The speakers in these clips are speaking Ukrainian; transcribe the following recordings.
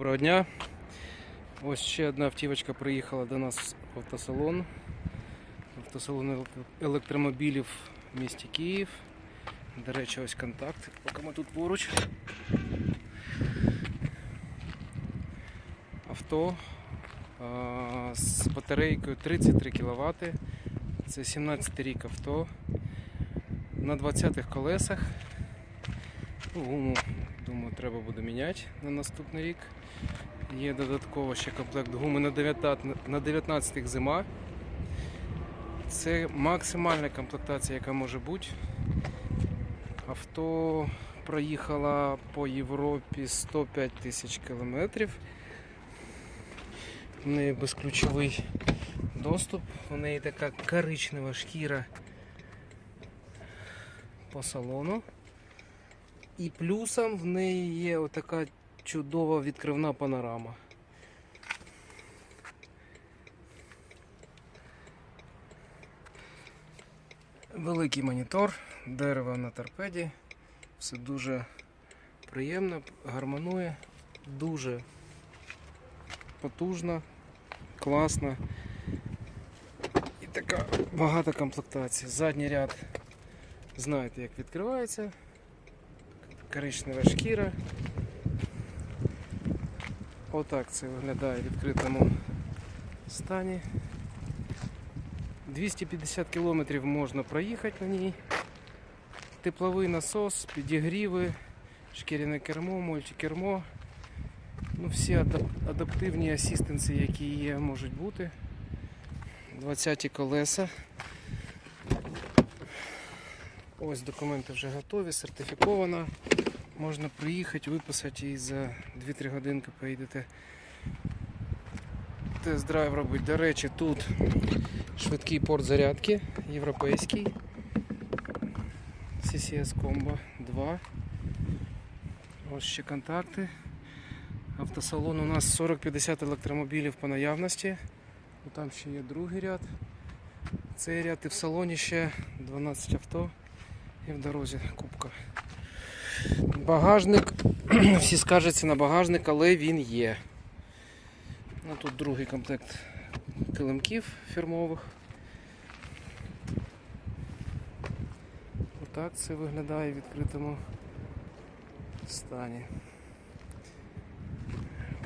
Доброго дня. Ось ще одна автівочка приїхала до нас в автосалон. Автосалон електромобілів в місті Київ. До речі, ось контакт. Поки ми тут поруч. Авто з батарейкою 33 кВт. Це 17 рік авто. На 20-х колесах. Гуму, думаю, треба буде міняти на наступний рік. Є додатково ще комплект гуми на 19, на 19 зима. Це максимальна комплектація, яка може бути. Авто проїхало по Європі 105 тисяч кілометрів. В неї безключовий доступ, у неї така коричнева шкіра по салону. І плюсом в неї є отака чудова відкривна панорама. Великий монітор, дерево на торпеді. Все дуже приємно, гармонує, дуже потужно, класно. І така багата комплектація. Задній ряд, знаєте, як відкривається коричнева шкіра. Отак це виглядає в відкритому стані. 250 км можна проїхати на ній. Тепловий насос, підігріви, шкіряне кермо, мультикермо. Ну, всі адаптивні асістенси, які є, можуть бути. 20 колеса. Ось документи вже готові, сертифіковано. Можна приїхати, виписати і за 2-3 годинки поїдете. Тест-драйв робить. До речі, тут швидкий порт зарядки, європейський. CCS Combo 2. Ось ще контакти. Автосалон у нас 40-50 електромобілів по наявності. Там ще є другий ряд. Цей ряд і в салоні ще 12 авто і в дорозі кубка. Багажник, всі скаржаться на багажник, але він є. Ну, тут другий комплект килимків фірмових. Отак це виглядає в відкритому стані.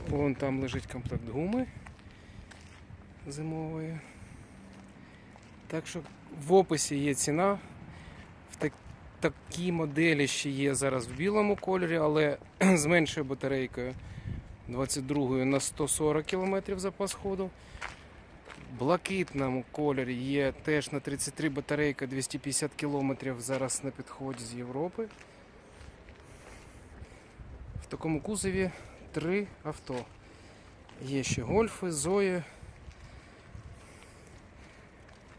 Вон там лежить комплект гуми зимової. Так що в описі є ціна. В так, такій моделі ще є зараз в білому кольорі, але з меншою батарейкою 22 на 140 км запас ходу. В блакитному кольорі є теж на 33 батарейка 250 км зараз на підході з Європи. В такому кузові три авто. Є ще гольфи, Зої.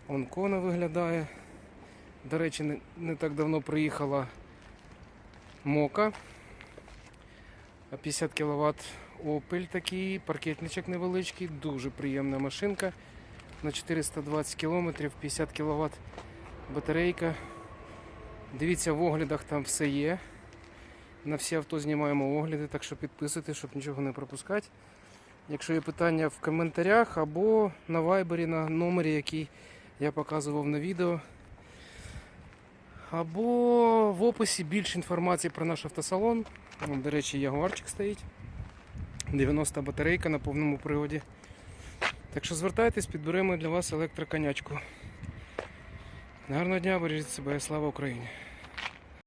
Он Кона виглядає. До речі, не, не так давно приїхала Мока. 50 кВт Opel такий, паркетничок невеличкий, дуже приємна машинка. На 420 км, 50 кВт батарейка. Дивіться, в оглядах там все є. На всі авто знімаємо огляди, так що підписуйтесь, щоб нічого не пропускати. Якщо є питання в коментарях або на вайбері на номері, який я показував на відео. Або в описі більше інформації про наш автосалон. До речі, ягуарчик стоїть. 90 батарейка на повному приводі. Так що звертайтесь, підберемо для вас електроконячку. Гарного дня, бережіть себе, слава Україні!